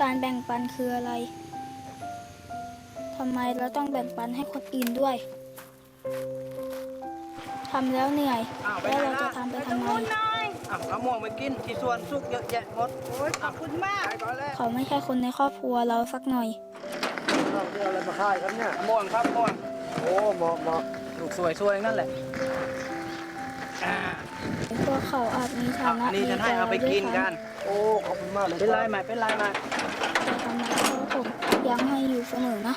การแบ่งปันคืออะไร ทำไมเราต้องแบ่งปันให้คนอื่นด้วย ทำแล้วเหนื่อยอ้าวไปแล้วไหนเราจะล่ะทำไปทำไมอะเอาม่วงไปกินที่สวนสุกเยอะแยะหมดโอ้ยขอบคุณมากไปก่อนแล้วเขาไม่ใช่คนในครอบครัวเราสักหน่อยเราเอะไรมาขายครับเนี่ยม่วงครับม่วงโอ้เหมาะเหมาะลูกสวยๆนั่นแหละอ่าพวก เขาอาจมีฐาเอานะอันนี้ฉันให้เอาไปกินกัน โอ้ขอบคุณมากเลยเป็นไรไหมเป็นไรไหมแต่ทำไมพวกผมยังให้อยู่เสมอนะ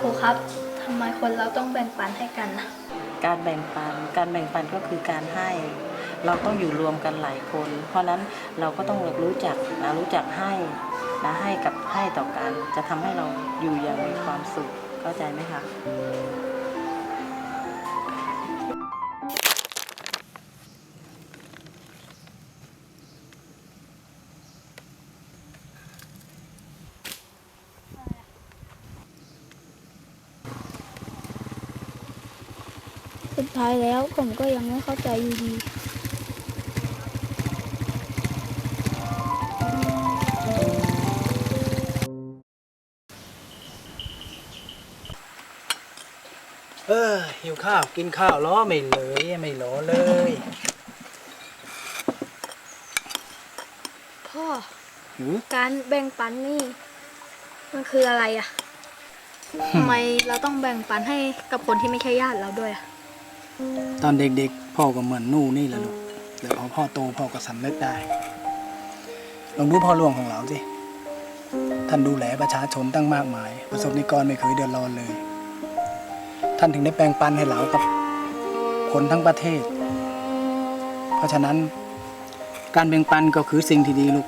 ครูครับทำไมคนเราต้องแบ่งปันให้กันนะการแบ่งปัน การแบ่งปันก็คือการให้ เราต้องอยู่รวมกันหลายคน เพราะฉะนั้นเราก็ต้องรู้จักนะรู้จักให้นะให้กับให้ต่อกัน จะทำให้เราอยู่อย่างมีความสุขเข้าใจไหมคะ สุดท้ายแล้วผมก็ยังไม่เข้าใจอยู่ดีเออหิวข้าวกินข้าวล้อไม่เลยไม่ล้อเลย พ่อหือ การแบ่งปันนี่ มันคืออะไรอะทำไมเราต้องแบ่งปันให้กับคนที่ไม่ใช่ญาติเราด้วยอะ ตอนเด็กๆ พ่อก็เหมือนนู่นี่แหละลูกแต่พอพ่อโตพ่อก็สำนึกได้ลองดูพ่อหลวงของเราสิ ท่านดูแลประชาชนตั้งมากมาย ประสบนิกรไม่เคยเดือดร้อนเลย ท่านถึงได้แปลงปันให้เรากับคนทั้งประเทศ เพราะฉะนั้นการแบ่งปันก็คือสิ่งที่ดีลูก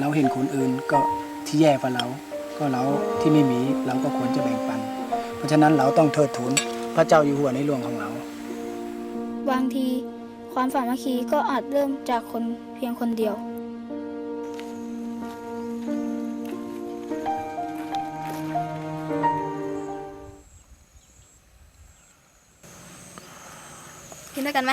เราเห็นคนอื่นก็ที่แย่กว่าเรา ก็เราที่ไม่มีเราก็ควรจะแบ่งปัน เพราะฉะนั้นเราต้องเทิดทูนพระเจ้าอยู่หัวในหลวงของเรา บางที ความสามัคคีก็อาจเริ่มจากคนเพียงคนเดียว กินด้วยกันไหม